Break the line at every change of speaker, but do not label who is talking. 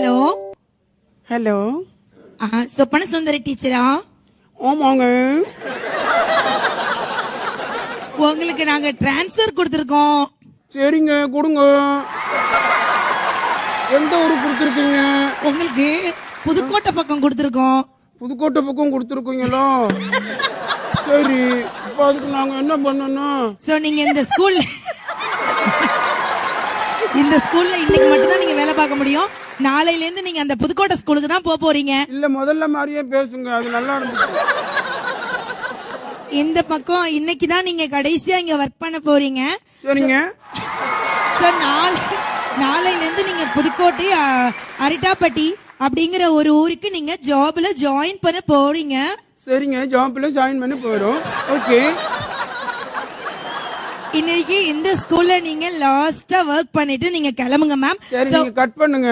Hello.
Hello.
சொப்பன சுந்தரி டீச்சரா?
ஆமாங்க.
உங்களுக்கு நாங்க டிரான்ஸ்ஃபர் கொடுத்துருக்கோம்.
சரிங்க கொடுங்க. எந்த ஊரு கொடுத்துருக்கீங்க?
உங்களுக்கு புதுக்கோட்டை பக்கம் கொடுத்துருக்கோம்.
புதுக்கோட்டை பக்கம் கொடுத்துருக்கீங்களா? சரி இப்போ அதுக்கு நாங்க என்ன பண்ணணும்?
சோ நீங்க இந்த ஸ்கூல்ல இந்த ஸ்கூல்ல இன்னைக்கு மட்டும் தான் நீங்க வேலை பார்க்க முடியும். நாளையில இருந்து நீங்க அந்த புதுக்கோட்டை ஸ்கூலுக்கு தான் போக போறீங்க.
இல்ல முதல்ல மாதிரியே பேசுங்க. அது நல்லா இருந்துச்சு.
இந்த பக்கம் இன்னைக்கு தான் நீங்க கடைசியா இங்க ஒர்க் பண்ண போறீங்க.
சரிங்க.
சோ நாளை நாளையில இருந்து நீங்க புதுக்கோட்டை அ, அரிட்டாப்பட்டி அப்படிங்கிற ஒரு ஊருக்கு நீங்க ஜாப்ல ஜாயின் பண்ண போறீங்க.
சரிங்க ஜாப்ல ஜாயின் பண்ணி போயிடும் ஓகே
இன்னைக்கு இந்த ஸ்கூல்ல நீங்க லாஸ்டா ஒர்க் பண்ணிட்டு நீங்க கிளம்புங்க மேம்
சரி நீங்க கட் பண்ணுங்க.